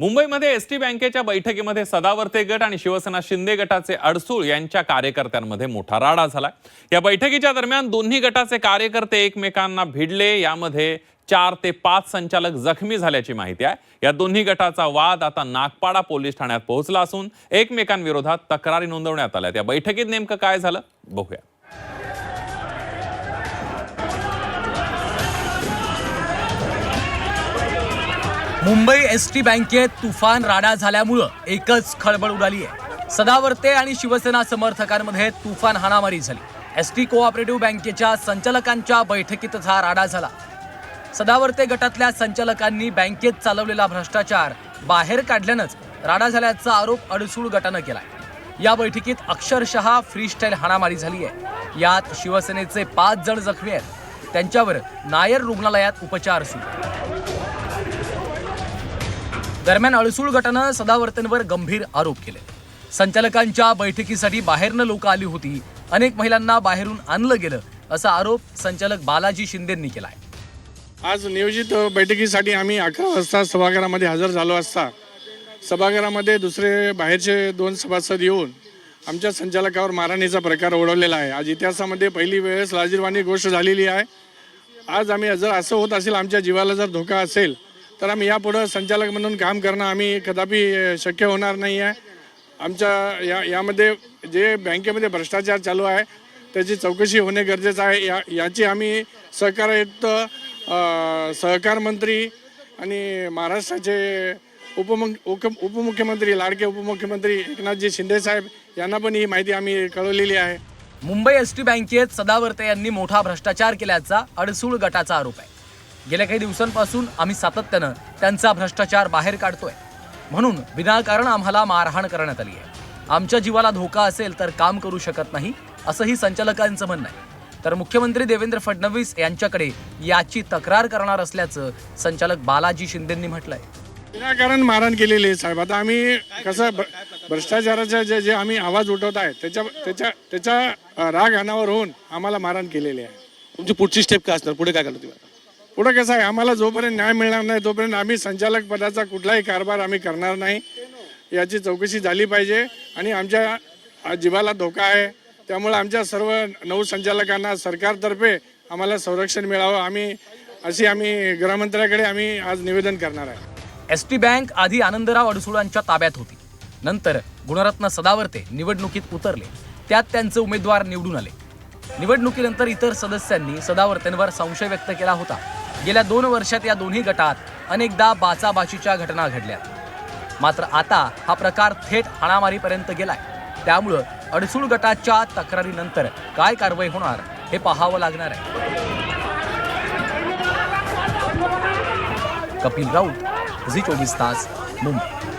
मुंबईमध्ये S T बँकेच्या बैठकीमध्ये सदावर्ते गट आणि शिवसेना शिंदे गटाचे अडसूळ यांच्या कार्यकर्त्यांमध्ये मोठा राडा झाला या बैठकीच्या दरम्यान दोन्ही गटाचे कार्यकर्ते एकमेकांना भिडले. यामध्ये चार ते पाच संचालक जखमी झाल्याची माहिती आहे. या दोन्ही गटाचा वाद आता नागपाडा पोलीस ठाण्यात पोहोचला असून एकमेकांविरोधात तक्रारी नोंदवण्यात आल्या या बैठकीत नेमकं काय झालं? बघूया. मुंबई एस टी बँकेत तुफान राडा झाल्यामुळं एकच खळबळ उडाली आहे. सदावर्ते आणि शिवसेना समर्थकांमध्ये तुफान हाणामारी झाली. एस टी कोऑपरेटिव्ह बँकेच्या संचालकांच्या बैठकीत हा राडा झाला. सदावर्ते गटातल्या संचालकांनी बँकेत चालवलेला भ्रष्टाचार बाहेर काढल्यानंच राडा झाल्याचा आरोप अडसूळ गटानं केला या बैठकीत अक्षरशः फ्रीस्टाईल हाणामारी झाली आहे. यात शिवसेनेचे पाच जण जखमी आहेत. त्यांच्यावर नायर रुग्णालयात उपचार सुरू. दरम्यान अळसूळ गटानं सदावर्तेंवर गंभीर आरोप केले. संचालकांच्या बैठकीसाठी बाहेरनं लोक आली होती. अनेक महिलांना बाहेरून आणलं गेलं असा आरोप संचालक बालाजी शिंदेंनी केलाय. आज नियोजित बैठकीसाठी आम्ही अकरा वाजता सभागृहामध्ये हजर झालो असता सभागृहामध्ये दुसरे बाहेरचे दोन सभासद येऊन आमच्या संचालकावर मारहाणीचा प्रकार ओढवलेला आहे. आज इतिहासामध्ये पहिली वेळेस लाजीरवाणी गोष्ट झालेली आहे. आज आम्ही जर असं होत असेल आमच्या जीवाला जर धोका असेल तर आम्ही यापुढं संचालक म्हणून काम करणं आम्ही कदापि शक्य होणार नाही आहे आमच्या या यामध्ये जे बँकेमध्ये भ्रष्टाचार चालू आहे त्याची चौकशी होणे गरजेचं आहे. या याची आम्ही सहकारयुक्त सहकार मंत्री आणि महाराष्ट्राचे उपमुख उप उपमुख्यमंत्री लाडके उपमुख्यमंत्री एकनाथजी शिंदेसाहेब यांना पण ही माहिती आम्ही कळवलेली आहे. मुंबई एस टी बँकेत सदावर्ते यांनी मोठा भ्रष्टाचार केल्याचा अडसूळ गटाचा आरोप आहे. गेल्या काही दिवसांपासून आम्ही सातत्यानं त्यांचा भ्रष्टाचार बाहेर काढतोय. म्हणून विनाकारण आम्हाला मारहाण करण्यात आली आहे. आमच्या जीवाला धोका असेल तर काम करू शकत नाही असंही संचालकांचं म्हणणं आहे. तर मुख्यमंत्री देवेंद्र फडणवीस यांच्याकडे याची तक्रार करणार असल्याचं संचालक बालाजी शिंदेंनी म्हटलंय. विनाकारण मारहाण केलेली आहे साहेब. आता आम्ही कसं भ्रष्टाचाराचे जे जे आम्ही आवाज उठवत आहे त्याच्या त्याच्या त्याच्या राग अनावर होऊन आम्हाला मारहाण केलेली आहे. तुमची पुढची स्टेप काय असणार? पुढे काय करणार तुम्ही? पुढं कसं आहे आम्हाला जोपर्यंत न्याय मिळणार नाही तोपर्यंत आम्ही संचालक पदाचा कुठलाही कारभार आम्ही करणार नाही. याची चौकशी झाली पाहिजे आणि आमच्या जीवाला धोका आहे. त्यामुळे आमच्या सर्व नऊ संचालकांना सरकारतर्फे आम्हाला संरक्षण मिळावं. आम्ही अशी आम्ही गृहमंत्र्याकडे आम्ही आज निवेदन करणार आहे. एस टी बँक आधी आनंदराव अडसुळांच्या ताब्यात होती. नंतर गुणरत्न सदावर्ते निवडणुकीत उतरले. त्यात त्यांचे उमेदवार निवडून आले. निवडणुकीनंतर इतर सदस्यांनी सदावर्तेंवर संशय व्यक्त केला होता. गेल्या दोन वर्षात या दोन्ही गटात अनेकदा बाचाबाचीच्या घटना घडल्या. मात्र आता हा प्रकार थेट हाणामारीपर्यंत गेलाय. त्यामुळं अडसूळ गटाच्या तक्रारीनंतर काय कारवाई होणार हे पाहावं लागणार आहे. कपिल राऊत झी चोवीस तास मुंबई.